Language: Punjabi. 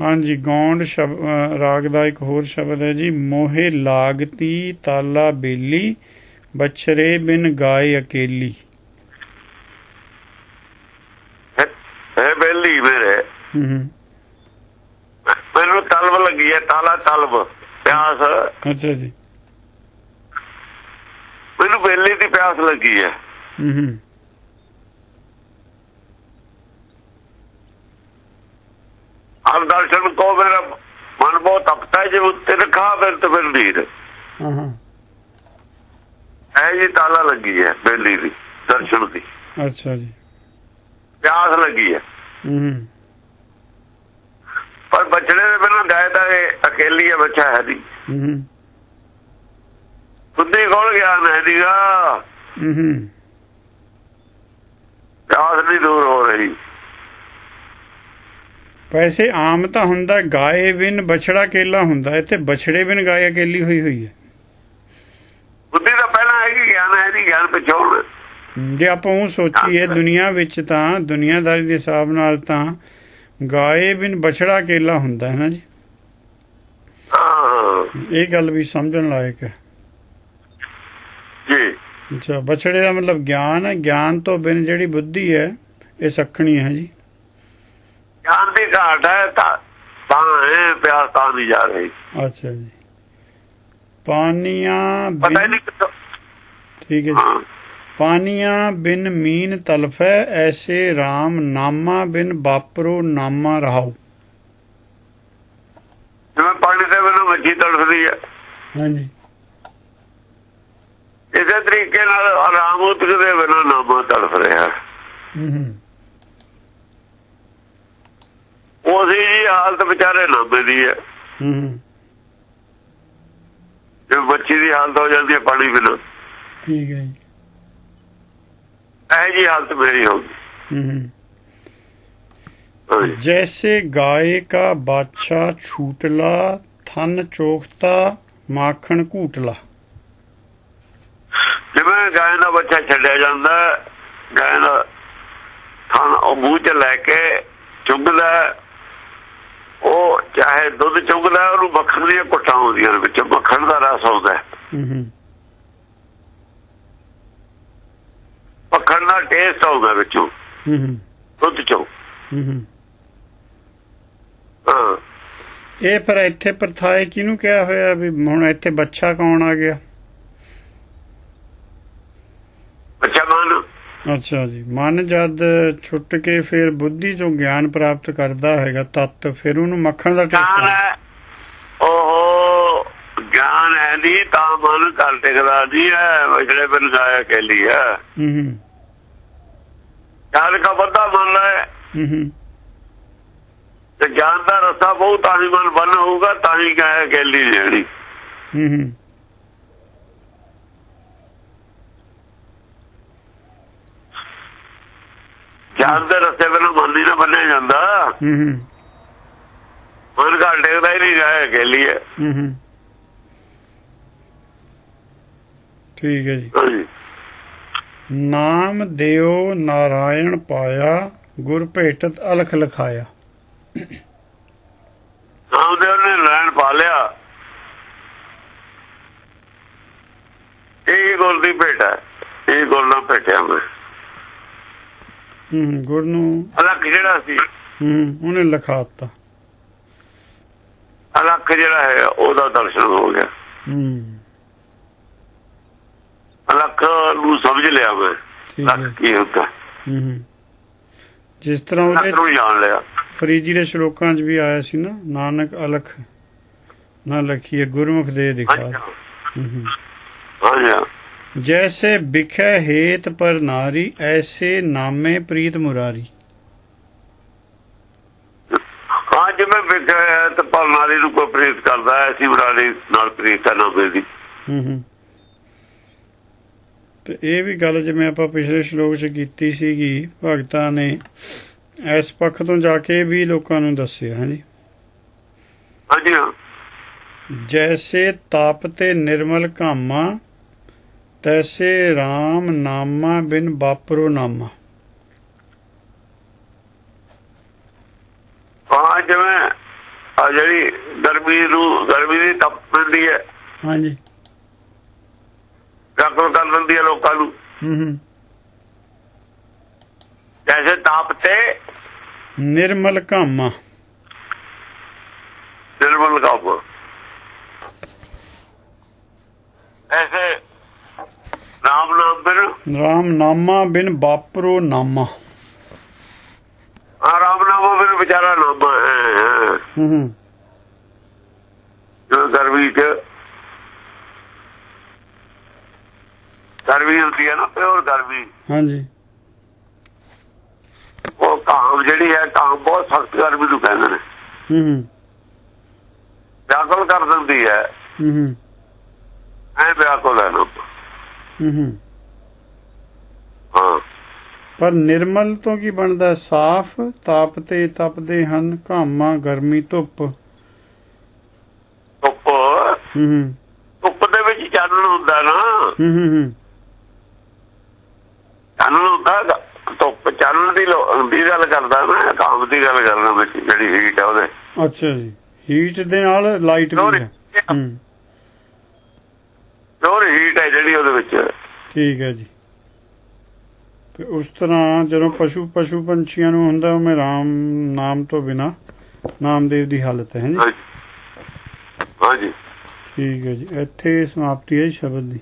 ਹਾਂਜੀ ਗੌਂਡ ਰਾਗ ਦਾ ਇੱਕ ਹੋਰ ਸ਼ਬਦ ਹੈ ਜੀ। ਮੋਹੇ ਲਾਗਤੀ ਤਾਲਾ ਬੇਲੀ ਬਛਰੇ ਬਿਨ ਗਾਏ ਅਕੇਲੀ। ਹੈ ਬੇਲੀ ਮੇਰੇ। ਹੂੰ ਹੂੰ। ਮੈਨੂੰ ਤਲਬ ਲੱਗੀ ਹੈ ਤਾਲਾ ਤਲਬ ਪਿਆਸ। ਅੱਛਾ ਜੀ। ਮੈਨੂੰ ਬੇਲੀ ਦੀ ਪਿਆਸ ਲੱਗੀ ਹੈ। ਹੂੰ ਹੂੰ। ਹਰ ਦਰਸ਼ਨ ਕੋ ਮੇਰਾ ਮਨ ਬਹੁਤ ਤਪਤਾ ਜੇ ਉੱਤੇ ਰਖਾ ਫਿਰ ਤੇ ਫਿਰ ਨੀਰ ਹਾਂ ਐ ਜੀ ਤਾਲਾ ਲੱਗੀ ਹੈ ਬੇਲੀ ਦੀ ਦਰਸ਼ਨ ਦੀ। ਅੱਛਾ ਜੀ। ਪਿਆਸ ਲੱਗੀ ਹੈ। ਹੂੰ ਪਰ ਬਚੜੇ ਦੇ ਬਿਨਾਂ ਗਾਇ ਦਾ ਇਹ ਅਕੇਲੀ ਹੈ ਬੱਚਾ ਹੈ ਨਹੀਂ। ਹੂੰ ਬੁੱਧੀ ਕੋਲ ਗਿਆਨ ਹੈ ਨਹੀਂਗਾ ਹੂੰ ਹੂੰ ਪਿਆਸ ਨਹੀਂ ਦੂਰ ਹੋ ਰਹੀ। ਵੈਸੇ ਆਮ ਤਾਂ ਹੁੰਦਾ ਗਾਏ ਬਿਨ ਬਛੜਾ ਕੇਲਾ ਹੁੰਦਾ ਇੱਥੇ ਬਛੜੇ ਬਿਨ ਗਾਏ ਅਕੇਲੀ ਹੋਈ ਹੋਈ ਹੈ। ਬੁੱਧੀ ਤਾਂ ਪਹਿਲਾਂ ਹੈ ਕਿ ਗਿਆਨ ਹੈ ਨਹੀਂ ਗਿਆਨ ਪਿੱਛੋਂ ਹੋਣਾ। ਜੇ ਆਪਾਂ ਉਹ ਸੋਚੀਏ ਦੁਨੀਆ ਵਿੱਚ ਤਾਂ ਦੁਨੀਆਦਾਰੀ ਦੇ ਹਿਸਾਬ ਨਾਲ ਤਾਂ ਗਾਏ ਬਿਨ ਬਛੜਾ ਕੇਲਾ ਹੁੰਦਾ ਹੈ ਨਾ ਜੀ? ਹਾਂ। ਇਹ ਗੱਲ ਵੀ ਸਮਝਣ ਲਾਇਕ ਹੈ। ਜੀ। ਅੱਛਾ ਬਛੜੇ ਦਾ ਮਤਲਬ ਗਿਆਨ ਹੈ ਗਿਆਨ ਤੋਂ ਬਿਨ ਜਿਹੜੀ ਬੁੱਧੀ ਹੈ ਇਹ ਸੱਖਣੀ ਹੈ ਜੀ। ਗਿਆਨ ਦੀ ਘਾਟ ਹੈ ਤਾਂ ਤਾਂ ਹੈ ਪਿਆਸ ਤਾਂ ਨਹੀਂ ਜਾ ਰਹੀ। ਅੱਛਾ ਜੀ। ਪਾਨੀਆਂ ਪਤਾ ਨਹੀਂ ਠੀਕ ਹੈ ਜੀ। ਪਾਨੀਆਂ ਬਿਨ ਮੀਨ ਤਲਫੈ ਐਸੇ RAM ਨਾਮਾ ਬਿਨ ਬਾਪਰੋ ਨਾਮਾ ਰਹਾਉ। ਜਿਵੇਂ ਪਾਣੀ ਦੇ ਬਿਨਾਂ ਮੱਛੀ ਤੜਫਦੀ ਹੈ। ਹਾਂਜੀ। ਇਸੇ ਤਰੀਕੇ ਨਾਲ ਆਰਾਮ ਉਤਕ ਦੇ ਬਿਨਾਂ ਨਾਮਾ ਤੜਫ ਰਿਹਾ। ਹੂੰ ਹੂੰ। ਉਹਦੀ ਜੀ ਹਾਲਤ ਵਿਚਾਰੇ ਲਾਂਬੇ ਦੀ ਹੈ। ਹੂੰ ਜੇ ਬੱਚੀ ਦੀ ਹਾਲਤ ਹੋ ਜਾਂਦੀ ਹੈ ਪਾਣੀ ਬਿਨਾਂ। ਠੀਕ ਹੈ ਇਹ ਜੀ ਹਾਲਤ ਮੇਰੀ ਹੋ ਗਈ ਹੂੰ ਜੈਸੇ ਗਾਏ ਕਾ ਬਾਦਸ਼ਾ ਛੂਟਲਾ ਥਨ ਚੋਖਤਾ ਮਾਖਣ ਘੂਟਲਾ। ਜਿਵੇਂ ਗਾਇ ਦਾ ਬੱਚਾ ਛੱਡਿਆ ਜਾਂਦਾ ਗਾਇ ਦਾ ਥਨ ਉਹ ਮੂੰਹ ਚ ਲੈ ਕੇ ਚੁੰਗਦਾ ਉਹ ਚਾਹੇ ਦੁੱਧ ਚੁਗਦਾ ਉਹਨੂੰ ਮੱਖਣ ਦੀਆਂ ਕੁੱਟਾਂ ਆਉਂਦੀਆਂ ਨੇ ਵਿੱਚ। ਮੱਖਣ ਦਾ ਰਸ ਆਉਂਦਾ ਮੱਖਣ ਦਾ ਟੇਸਟ ਆਉਂਦਾ ਵਿੱਚੋਂ। ਦੁੱਧ ਚੋਂ। ਇਹ ਪਰ ਇੱਥੇ ਪਰਥਾਏ ਕਿਹਨੂੰ ਕਿਹਾ ਹੋਇਆ ਵੀ ਹੁਣ ਇੱਥੇ ਬੱਚਾ ਕੌਣ ਆ ਗਿਆ? ਅੱਛਾ ਜੀ। ਮਨ ਜਦ ਛੁੱਟ ਕੇ ਫਿਰ ਬੁੱਧੀ ਤੋਂ ਗਿਆਨ ਪ੍ਰਾਪਤ ਕਰਦਾ ਹੈਗਾ ਤਤ ਫਿਰ ਉਹਨੂੰ ਮੱਖਣ ਦਾ ਹੈ। ਉਹ ਗਿਆਨ ਹੈ ਨਹੀਂ ਤਾਂ ਮਨ ਘਰ ਟਿਕਦਾ ਨਹੀਂ ਹੈ। ਵਿਛੜੇ ਬਿਨ ਗਾਇਆ ਕੇਲੀ ਹੈ। ਹੂੰ ਹੂੰ। ਗਿਆਨ ਦਾ ਬੰਦਾ ਮਨ ਹੈ। ਹੂੰ ਹੂੰ। ਤੇ ਗਿਆਨ ਦਾ ਰਸਤਾ ਬਹੁਤ ਤਾਂ ਹੀ ਮਨ ਬਨ ਹੋਊਗਾ ਤਾਂ ਹੀ ਗਾਇਆ ਕੇਲੀ ਜਿਹੜੀ ਹੂੰ ਹੂੰ। ਗਿਆਨ ਦੇ ਰਸਤੇ ਬਿਨਾਂ ਮਨ ਨਹੀਂ ਨਾ ਬੰਨਿਆ ਜਾਂਦਾ। ਹੂੰ ਹੂੰ। ਮਨ ਘਰ ਟਿਕਦਾ ਹੀ ਨਹੀਂ ਗਾਇਆ ਕੇਲੀ ਹੈ। ਹੂੰ ਹੂੰ। ਠੀਕ ਹੈ ਜੀ। ਨਾਮ ਦਿਓ ਨਾਰਾਇਣ ਪਾਇਆ ਗੁਰ ਭੇਟਤ ਅਲਖ ਲਖਾਇਆ। ਨਾਮਦੇਵ ਨੇ ਲੈਣ ਪਾ ਲਿਆ। ਇਹ ਗੁਰ ਦੀ ਭੇਟਾ ਹੈ। ਇਹ ਗੁਰ ਨਾਲ ਭੇਟਿਆ ਮੈਂ। ਹੂੰ ਗੁਰ ਨੂੰ ਅਲੱਖ ਜਿਹੜਾ ਸੀ। ਹੂੰ ਉਹਨੇ ਲਿਖਾਤਾ। ਅਲੱਖ ਜਿਹੜਾ ਹੈ ਉਹਦਾ ਦਰਸ਼ਨ ਹੋ ਗਿਆ। ਹੂੰ। ਅਲੱਖ ਨੂੰ ਸਮਝ ਲਿਆ ਮੈਂ ਹੈ। ਅਲੱਖ ਕੀ ਹੁੰਦਾ। ਹੂੰ ਹੂੰ। ਜਿਸ ਤਰ੍ਹਾਂ ਉਹਦੇ ਨੂੰ ਜਾਣ ਲਿਆ। ਫਰੀਜੀ ਦੇ ਸ਼ਲੋਕਾਂ 'ਚ ਵੀ ਆਇਆ ਸੀ ਨਾ ਨਾਨਕ ਅਲਖ। ਨਾ ਲਖੀਏ ਗੁਰਮੁਖ ਦੇ ਦਿਖਾ। ਹੂੰ ਹੂੰ। ਹਾਂਜੀ ਜੈਸੇ ਬਿਖੈ ਹੇਤ ਪਰ ਨਾਰੀ ਐਸੇ ਨਾਮੇ ਪ੍ਰੀਤ ਮੁਰਾਰੀ ਹਾਂ ਜਿਵੇਂ ਵਿਖਿਆ ਹੈ ਤਾਂ ਪਰਨਾਲੀ ਨੂੰ ਕੋਈ ਪ੍ਰੀਤ ਕਰਦਾ ਅਸੀਂ ਬਰਾਲੀ ਨਾਲ ਪ੍ਰੀਤ ਹੈ ਨਾਮੇ ਦੀ ਹੂੰ ਹੂੰ ਤੇ ਇਹ ਵੀ ਗੱਲ ਜਿਵੇਂ ਆਪਾਂ ਪਿਛਲੇ ਸ਼ਲੋਕ 'ਚ ਕੀਤੀ ਸੀਗੀ ਭਗਤਾਂ ਨੇ ਇਸ ਪੱਖ ਤੋਂ ਜਾ ਕੇ ਵੀ ਲੋਕਾਂ ਨੂੰ ਦੱਸਿਆ ਹਾਂਜੀ ਹਾਂਜੀ ਜੈਸੇ ਤਾਪ ਤੇ ਨਿਰਮਲ ਕਾਮਾ ਤੈਸੇ RAM ਨਾਮਾ ਬਿਨ ਬਾਪਰੋ ਨਾਮਾ। ਹਾਂ ਜਿਵੇਂ ਆ ਜਿਹੜੀ ਗਰਮੀ ਨੂੰ ਗਰਮੀ ਦੀ ਤਪ ਪੈਂਦੀ ਹੈ। ਹਾਂਜੀ। ਵਿਆਕੁਲ ਕਰ ਦਿੰਦੀ ਹੈ ਲੋਕਾਂ ਨੂੰ। ਹੂੰ ਹੂੰ। ਜੈਸੇ ਤਾਪ ਤੇ ਨਿਰਮਲ ਕਾਮਾ। ਨਿਰਮਲ ਕਾਪ ਐਸੇ ਰਾਮ ਨਾਮ ਬਿਨ ਰਾਮ ਨਾਮਾ ਬਿਨ ਬਾਪਰੋ ਨਾਮਾ। ਆ ਰਾਮ ਨਾਮ ਬਿਨ ਵਿਚਾਰਾ ਨਾਮ ਹੈ ਹੂੰ। ਹੂੰ ਜੋ ਗਰਮੀ ਚ ਗਰਮੀ ਹੁੰਦੀ ਹੈ ਨਾ ਪਿਓਰ ਗਰਮੀ। ਹਾਂਜੀ। ਉਹ ਕਾਮ ਜਿਹੜੀ ਹੈ ਕਾਮ ਬਹੁਤ ਸਖਤ ਗਰਮੀ ਨੂੰ ਕਹਿੰਦੇ ਨੇ। ਹੂੰ ਹੂੰ। ਵਿਆਕੁਲ ਕਰ ਦਿੰਦੀ ਹੈ। ਹੂੰ ਹੂੰ। ਐ ਵਿਆਕੁਲ ਹੈ ਨਾ। ਹੂੰ ਹੂੰ ਹਾਂ। ਪਰ ਨਿਰਮਲ ਤੋਂ ਕੀ ਬਣਦਾ? ਸਾਫ਼ ਤਾਪ ਤੇ ਤਪਦੇ ਹਨ ਘਾਮਾ ਗਰਮੀ ਧੁੱਪ। ਧੁੱਪ? ਹੂੰ ਧੁੱਪ ਦੇ ਵਿੱਚ ਚਾਨਣ ਹੁੰਦਾ ਨਾ। ਹੂੰ ਹੂੰ ਹੂੰ। ਚਾਨਣ ਹੁੰਦਾ। ਧੁੱਪ ਚਾਨਣ ਦੀ ਦੀ ਗੱਲ ਕਰਦਾ ਨਾ ਕਾਮ ਦੀ ਗੱਲ ਕਰਦਾ ਵਿੱਚ ਜਿਹੜੀ ਹੀਟ ਹੈ ਉਹਦੇ। ਅੱਛਾ ਜੀ। ਹੀਟ ਦੇ ਨਾਲ ਲਾਈਟ ਵੀ. ਹੈ। ਹੂੰ। ਪਿਓਰ ਹੀਟ ਹੈ ਜਿਹੜੀ ਉਹਦੇ ਵਿੱਚ। ਠੀਕ ਹੈ ਜੀ। ਤੇ ਉਸ ਤਰ੍ਹਾਂ ਜਦੋਂ ਪਸ਼ੂ ਪਸ਼ੂ ਪੰਛੀਆਂ ਨੂੰ ਹੁੰਦਾ ਉਹ ਮੈਂ ਰਾਮ ਨਾਮ ਤੋਂ ਬਿਨਾ ਨਾਮਦੇਵ ਦੀ ਹਾਲਤ ਹੈ ਜੀ। ਹਾਂਜੀ। ਠੀਕ ਹੈ ਜੀ। ਇੱਥੇ ਸਮਾਪਤੀ ਹੈ ਸ਼ਬਦ ਦੀ।